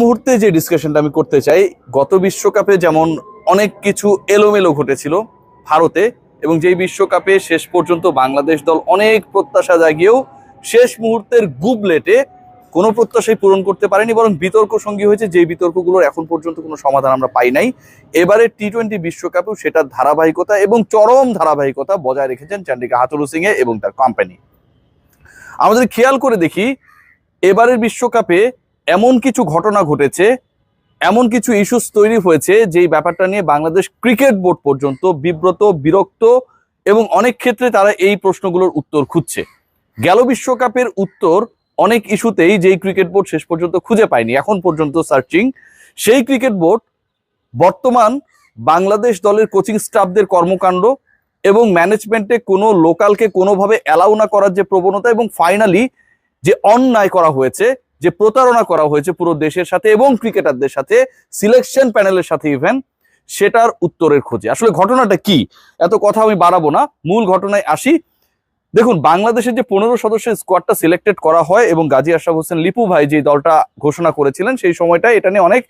মুহূর্তে যে ডিসকাশনটা আমি করতে চাই, গত বিশ্বকাপে যেমন অনেক কিছু এলোমেলো ঘটেছিল ভারতে এবং যেই বিশ্বকাপে শেষ পর্যন্ত বাংলাদেশ দল অনেক প্রত্যাশা জাগিয়েও শেষ মুহূর্তের গুবলেটে কোনো প্রত্যাশাই পূরণ করতে পারেনি, বরং বিতর্ক সঙ্গী হয়েছে যে বিতর্কগুলোর এখন পর্যন্ত কোনো সমাধান আমরা পাই নাই। এবারে টি টোয়েন্টি বিশ্বকাপেও সেটার ধারাবাহিকতা এবং চরম ধারাবাহিকতা বজায় রেখেছেন চান্ডিকা হাতুরু সিং এ এবং তার কোম্পানি আমাদের খেয়াল করে দেখি, এবারের বিশ্বকাপে এমন কিছু ঘটনা ঘটেছে, এমন কিছু ইস্যুস তৈরি হয়েছে যেই ব্যাপারটা নিয়ে বাংলাদেশ ক্রিকেট বোর্ড পর্যন্ত বিব্রত, বিরক্ত এবং অনেক ক্ষেত্রে তারা এই প্রশ্নগুলোর উত্তর খুঁজছে। গেল বিশ্বকাপের উত্তর অনেক ইস্যুতেই যেই ক্রিকেট বোর্ড শেষ পর্যন্ত খুঁজে পায়নি। এখন পর্যন্ত সার্চিং সেই ক্রিকেট বোর্ড বর্তমান বাংলাদেশ দলের কোচিং স্টাফদের কর্মকাণ্ড এবং ম্যানেজমেন্টে কোনো লোকালকে কোনোভাবে অ্যালাউ না করার যে প্রবণতা এবং ফাইনালি যে অন্যায় করা হয়েছে যে প্রতারণা করা হয়েছে পুরো দেশের সাথে এবং ক্রিকেটারদের সাথে সিলেকশন প্যানেলের সাথে ইভেন সেটার উত্তরের খোঁজে। আসলে ঘটনাটা কি? এত কথা আমি বাড়াবো না। মূল ঘটনায় আসি। দেখুন, বাংলাদেশের যে পনেরো সদস্যের স্কোয়াডটা সিলেক্টেড করা হয় এবং গাজী আশরাফ হোসেন লিপু ভাই যে দলটা ঘোষণা করেছিলেন, সেই সময়টা এটা নিয়ে অনেক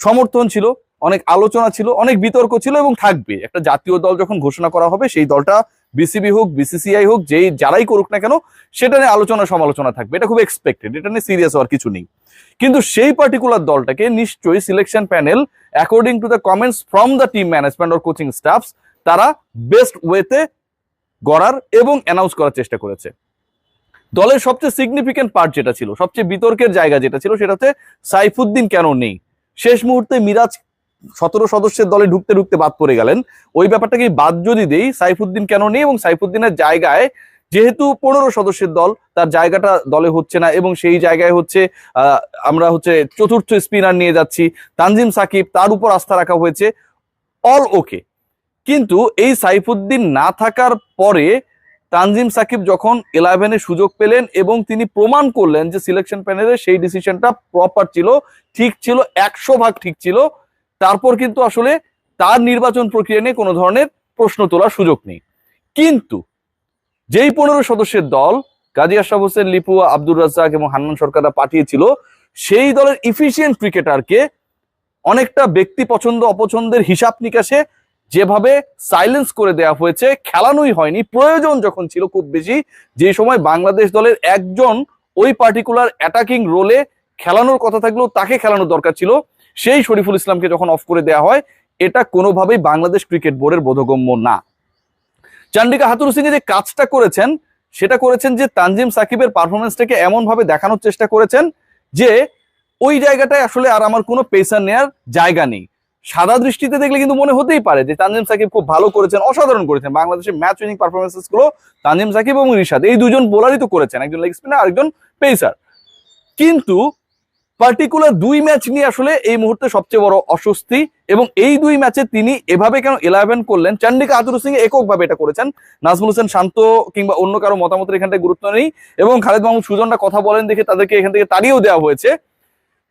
সমর্থন ছিল, অনেক আলোচনা ছিল, অনেক বিতর্ক ছিল এবং থাকবে। একটা জাতীয় দল যখন ঘোষণা করা হবে, সেই দলটা বিসিবি হোক বিসিসিআই হোক, যেই, যারাই করুক না কেন, সেটা নিয়ে আলোচনা, সমালোচনা থাকবে। এটা খুব এক্সপেক্টেড এটা নিয়ে সিরিয়াস হওয়ার কিছু নেই। কিন্তু সেই পার্টিকুলার দলটাকে নিশ্চয়ই selection panel according to the comments from the team management or coaching staffs তারা বেস্ট ওয়েতে গড়ার এবং অ্যানাউন্স করার চেষ্টা করেছে। দলের সবচেয়ে সিগনিফিকেন্ট পার্ট যেটা ছিল, সবচেয়ে বিতর্কের জায়গা যেটা ছিল, সেটা হচ্ছে সাইফুদ্দিন কেন নেই? শেষ মুহূর্তে মিরাজ সতেরো সদস্যের দলে ঢুকতে ঢুকতে বাদ পড়ে গেলেন। ওই ব্যাপারটাকে বাদ যদি দেই, সাইফুদ্দিন কেন নেই এবং সাইফুদ্দিনের জায়গায় যেহেতু পনেরো সদস্যের দল, তার জায়গাটা দলে হচ্ছে না এবং সেই জায়গায় হচ্ছে আমরা হচ্ছে চতুর্থ স্পিনার নিয়ে যাচ্ছি। তানজিম সাকিব তার উপর আস্থা রাখা হয়েছে। All okay. কিন্তু এই সাইফুদ্দিন না থাকার পরে তানজিম সাকিব যখন ইলেভেনে সুযোগ পেলেন এবং তিনি প্রমাণ করলেন যে সিলেকশন প্যানেলের সেই ডিসিশনটা প্রপার ছিল, ঠিক ছিল, একশো ভাগ ঠিক ছিল তারপর কিন্তু আসলে তার নির্বাচন প্রক্রিয়া নিয়ে কোনো ধরনের প্রশ্ন তোলার সুযোগ নেই। কিন্তু যেই পনেরো সদস্যের দল গাজী আশরাফ হোসেন, লিপু, আব্দুর রাজ্জাক এবং হান্নান সরকাররা পাঠিয়েছিল, সেই দলের ইফিসিয়েন্ট ক্রিকেটারকে অনেকটা ব্যক্তি পছন্দ, অপছন্দের হিসাব নিকাশে যেভাবে সাইলেন্স করে দেওয়া হয়েছে, খেলানোই হয়নি। প্রয়োজন যখন ছিল খুব বেশি যে সময় বাংলাদেশ দলের একজন ওই পার্টিকুলার অ্যাটাকিং রোলে খেলানোর কথা থাকলেও তাকে খেলানোর দরকার ছিল। সেই শরীফুল ইসলামকে যখন অফ করে দেওয়া হয়, এটা কোনোভাবেই বাংলাদেশ ক্রিকেট বোর্ডের বোধগম্য না। চান্ডিকা হাতুরু সিং যে কাজটা করেছেন, সেটা করেছেন যে তানজিম সাকিবের পারফরমেন্সটাকে এমন ভাবে দেখানোর চেষ্টা করেছেন যে ওই জায়গাটায় আসলে আর আমার কোনো পেসার নেয়ার জায়গা নেই। সাদা দৃষ্টিতে দেখলে কিন্তু মনে হতেই পারে যে তানজিম সাকিব খুব ভালো করেছেন, অসাধারণ করেছেন। বাংলাদেশের ম্যাচ উইনিং পারফরমেন্সেসগুলো তানজিম সাকিব এবং রিশাদ এই দুজন বোলারই তো করেছেন, একজন লেগ স্পিনার আরেকজন পেসার কিন্তু পার্টিকুলার দুই ম্যাচ নিয়ে আসলে এই মুহূর্তে সবচেয়ে বড় অস্বস্তি এবং এই দুই ম্যাচে তিনি এভাবে কেন ইলেভেন করলেন? চান্ডিকা আতুর সিং এককভাবে এটা করেছেন। নাজমুল হোসেন শান্ত কিংবা অন্য কারও মতামতের এখানটায় গুরুত্ব নেই এবং খালেদ মাহমুদ সুজনরা কথা বলেন দেখে তাদেরকে এখান থেকে তাড়িয়েও দেওয়া হয়েছে।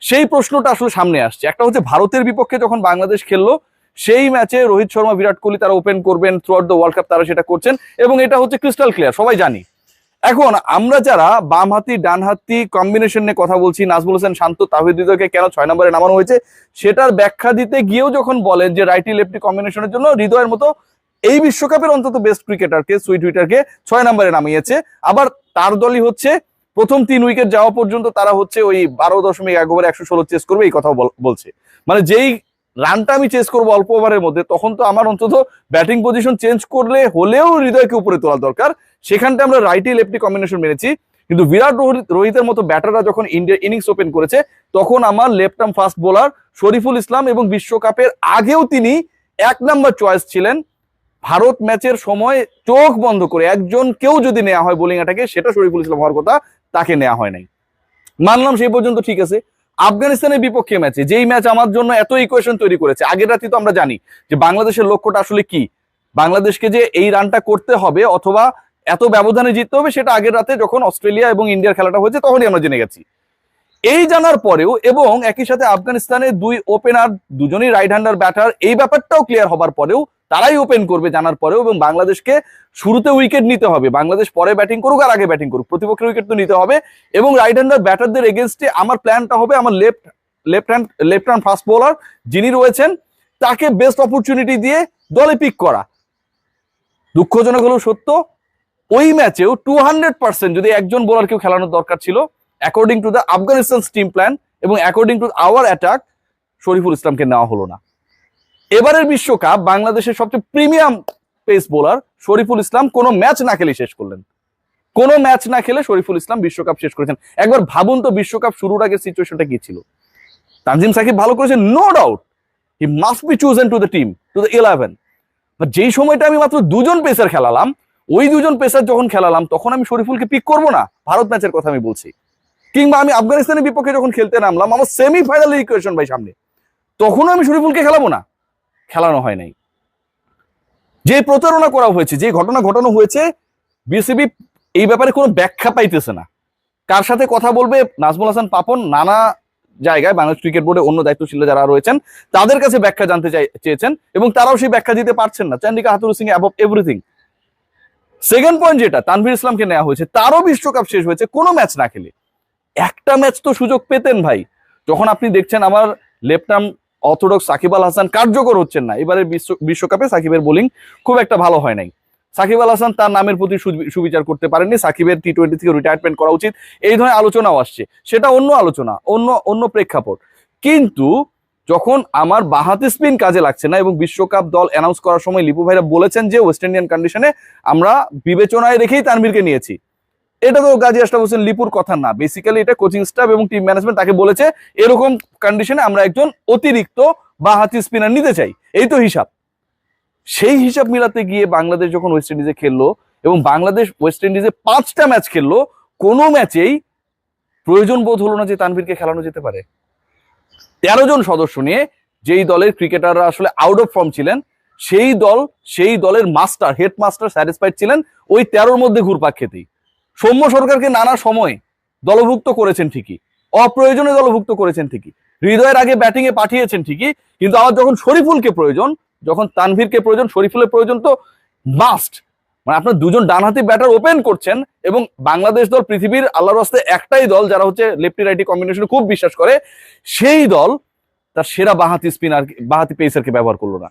সেই প্রশ্নটা আসলে সামনে আসছে। একটা হচ্ছে ভারতের বিপক্ষে যখন বাংলাদেশ খেললো, সেই ম্যাচে রোহিত শর্মা, বিরাট কোহলি তারা ওপেন করবেন throughout the world cup তারা সেটা করছেন এবং এটা হচ্ছে ক্রিস্টাল ক্লিয়ার সবাই জানি। এখন আমরা যারা বামহাতি, ডানহাতি কম্বিনেশন নিয়ে কথা বলছি, নাজমুল হোসেন, শান্ত তাহিদ হৃদয়কে কেন ছয় নম্বরে নামানো হয়েছে, সেটার ব্যাখ্যা দিতে গিয়েও যখন বলেন যে রাইটি লেফটি কম্বিনেশনের জন্য হৃদয়ের মতো এই বিশ্বকাপের অন্তত বেস্ট ক্রিকেটারকে সুইট উইটারকে ছয় নম্বরে নামিয়েছে। আবার তার দলই হচ্ছে প্রথম তিন উইকেট যাওয়া পর্যন্ত তারা হচ্ছে ওই বারো দশমিক এক ওভার একশো ষোলো চেস করবে, এই কথা বল- বলছে। মানে যেই রানটা আমি চেস করব অল্প ওভারের মধ্যে, তখন তো আমার অন্তত ব্যাটিং পজিশন চেঞ্জ করলে হলেও হৃদয়কে উপরে তোলা দরকার। সেখানটা আমরা রাইটি লেফটি কম্বিনেশন মেনেছি কিন্তু বিরাট রোহিত- রোহিতের মতো ব্যাটাররা যখন ইন্ডিয়া ইনিংস ওপেন করেছে, তখন আমার left arm fast bowler Shoriful Islam এবং বিশ্বকাপের আগেও তিনি এক নাম্বার চয়েস ছিলেন। ভারত ম্যাচের সময় চোখ বন্ধ করে একজন কেউ যদি নেওয়া হয় বোলিং অ্যাটাকে সেটা শরীফুল ইসলাম হওয়ার কথা, তাকে নেওয়া হয় নাই। মানলাম সেই পর্যন্ত ঠিক আছে। আফগানিস্তানের বিপক্ষে ম্যাচে যেই ম্যাচ আমার জন্য এত ইকুয়েশন তৈরি করেছে, আগের রাতে তো আমরা জানি যে বাংলাদেশের লক্ষ্যটা আসলে কি? বাংলাদেশকে যে এই রানটা করতে হবে অথবা এত ব্যবধানে জিততে হবে, সেটা আগের রাতে যখন অস্ট্রেলিয়া এবং ইন্ডিয়ার খেলাটা হয়েছে, তখনই আমরা জেনে গেছি। এই জানার পরেও এবং একই সাথে আফগানিস্তানের দুই ওপেনার দুজনই রাইট হ্যান্ডার ব্যাটার এই ব্যাপারটাও ক্লিয়ার হবার পরেও তারাই ওপেন করবে জানার পরেও এবং বাংলাদেশকে শুরুতে উইকেট নিতে হবে। বাংলাদেশ পরে ব্যাটিং করুক আর আগে ব্যাটিং করুক, প্রতিপক্ষের উইকেট তো নিতে হবে এবং রাইট হ্যান্ডার ব্যাটারদের এগেনস্টে আমার প্ল্যানটা হবে আমার left left hand left hand fast bowler যিনি রয়েছেন, তাকে বেস্ট অপরচুনিটি দিয়ে দলে পিক করা। দুঃখজনক হলেও সত্য ওই ম্যাচেও টু হান্ড্রেড পার্সেন্ট যদি একজন বোলারকেও খেলানোর দরকার ছিল according to the Afghanistan team plan এবং according to our attack Shoriful ইসলামকে নেওয়া হলো না। এবারের বিশ্বকাপ বাংলাদেশের সবচেয়ে premium pace bowler Shoriful Islam কোনো ম্যাচ না খেলে শেষ করলেন। কোনো ম্যাচ না খেলে শরীফুল ইসলাম বিশ্বকাপ শেষ করেছেন। একবার ভাবুন তো বিশ্বকাপ শুরুর আগের সিচুয়েশনটা কি ছিল? তানজিম সাকিব ভালো করেছেন no doubt he must be chosen to the team to the eleven যেই সময়টা আমি মাত্র দুজন পেসার খেলালাম ওই দুজন পেসার যখন খেলালাম, তখন আমি শরীফুলকে পিক করব না? ভারত ম্যাচের কথা আমি বলছি। কিংবা আমি আফগানিস্তানের বিপক্ষে যখন খেলতে নামলাম, আমার সেমিফাইনাল ইকুয়েশন ভাই সামনে। তখনও আমি শরীফুলকে খেলাবো না। খেলানো হয় নাই। যে প্রতারণা করা হয়েছে, যে ঘটনা ঘটানো হয়েছে, বিসিবি এই ব্যাপারে কোনো ব্যাখ্যা পাইতেছে না। কার সাথে কথা বলবে নাজমুল হাসান পাপন? নানা জায়গায় বাংলাদেশ ক্রিকেট বোর্ডে অন্য দায়িত্বশীল যারা রয়েছেন, তাদের কাছে ব্যাখ্যা জানতে চেয়েছেন এবং তারাও সেই ব্যাখ্যা দিতে পারছেন না। Chandika Hathurusingha above everything second point যেটা, তানভীর ইসলামকে নেওয়া হয়েছে, তারও বিশ্বকাপ শেষ হয়েছে, কোনো ম্যাচ না খেলে। একটা ম্যাচ তো সুযোগ পেতেন ভাই। যখন আপনি দেখছেন আমার left arm orthodox Shakib Al Hasan কার্যকর হচ্ছেন না, এবারে বিশ্ব- বিশ্বকাপে সাকিবের বোলিং খুব একটা ভালো হয় নাই। সাকিব আল হাসান তার নামের প্রতি সুবিচার করতে পারেননি, সাকিবের টি টোয়েন্টি থেকে রিটায়ারমেন্ট করা উচিত, এই ধরনের আলোচনাও আসছে। সেটা অন্য আলোচনা, অন্য অন্য প্রেক্ষাপট। কিন্তু যখন আমার বাহাতি স্পিন কাজে লাগছে না এবং বিশ্বকাপ দল অ্যানাউন্স করার সময় লিপু ভাইরা বলেছেন যে ওয়েস্ট ইন্ডিয়ান কন্ডিশনে আমরা বিবেচনায় রেখেই তানভীরকে নিয়েছি। এটা তো গাজী আশরাফ হোসেন লিপুর কথা না। বেসিক্যালি এটা কোচিং স্টাফ এবং টিম ম্যানেজমেন্ট তাকে বলেছে, এরকম কন্ডিশনে আমরা একজন অতিরিক্ত বাহাতি স্পিনার নিতে চাই। এই তো হিসাব। সেই হিসাব মিলাতে গিয়ে বাংলাদেশ যখন ওয়েস্ট ইন্ডিজে খেললো এবং বাংলাদেশ ওয়েস্ট ইন্ডিজে পাঁচটা ম্যাচ খেললো, কোনো ম্যাচেই প্রয়োজন বোধ হলো না যে তানভীরকে খেলানো যেতে পারে। তেরো জন সদস্য নিয়ে যেই দলের ক্রিকেটাররা আসলে আউট অফ ফর্ম ছিলেন, সেই দল, সেই দলের মাস্টার হেড মাস্টার স্যাটিসফাইড ছিলেন ওই তেরোর মধ্যে ঘুরপাক খেতেই। সৌম্য সরকারকে নানা সময় দলভুক্ত করেছেন ঠিকই, অপ্রয়োজনে দলভুক্ত করেছেন ঠিকই, হৃদয়ের আগে ব্যাটিং এ পাঠিয়েছেন ঠিকই, কিন্তু আবার যখন শরীফুলকে প্রয়োজন, যখন তানভীরকে প্রয়োজন, শরীফুলের প্রয়োজন তো মাস্ট মানে আপনার দুজন ডানহাতি ব্যাটার ওপেন করছেন এবং বাংলাদেশ দল পৃথিবীর আল্লাহর রাস্তে একটাই দল যারা হচ্ছে লেফটি রাইটি কম্বিনেশনে খুব বিশ্বাস করে, সেই দল তার সেরা বাহাতি স্পিনার বাহাতি পেসারকে ব্যবহার করল না।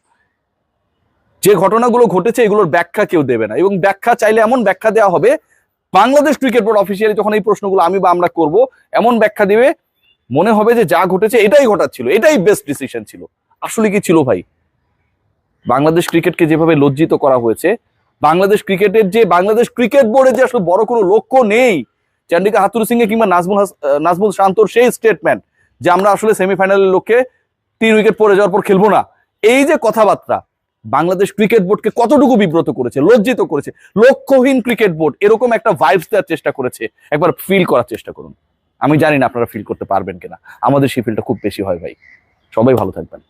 যে ঘটনাগুলো ঘটেছে এগুলোর ব্যাখ্যা কেউ দেবে না এবং ব্যাখ্যা চাইলে এমন ব্যাখ্যা দেওয়া হবে, বাংলাদেশ ক্রিকেট বোর্ড অফিসিয়ালি যখন এই প্রশ্নগুলো আমি বা আমরা করব, এমন ব্যাখ্যা দিবে, মনে হবে যে যা ঘটেছে এটাই ঘটাচ্ছিল, এটাই বেস্ট ডিসিশন ছিল। আসলে কি ছিল ভাই? বাংলাদেশ ক্রিকেটকে যেভাবে লজ্জিত করা হয়েছে বাংলাদেশ ক্রিকেটের যে, বাংলাদেশ ক্রিকেট বোর্ডের যে আসলে বড় কোনো লক্ষ্য নেই, চান্ডিকা হাতুরু সিং কিংবা নাজমুল নাজমুল শান্তর সেই স্টেটমেন্ট যে আমরা আসলে সেমিফাইনালের লক্ষ্যে তিন উইকেট পড়ে যাওয়ার পর খেলব না। এই যে কথাবার্তা, বাংলাদেশ ক্রিকেট বোর্ডকে কতটুকু বিব্রত করেছে, লজ্জিত করেছে, লক্ষ্যহীন ক্রিকেট বোর্ড এরকম একটা ভাইবস দেওয়ার চেষ্টা করেছে, একবার ফিল করার চেষ্টা করুন। আমি জানি না আপনারা ফিল করতে পারবেন কিনা, আমাদের সেই ফিলটা খুব বেশি হয় ভাই। সবাই ভালো থাকবেন।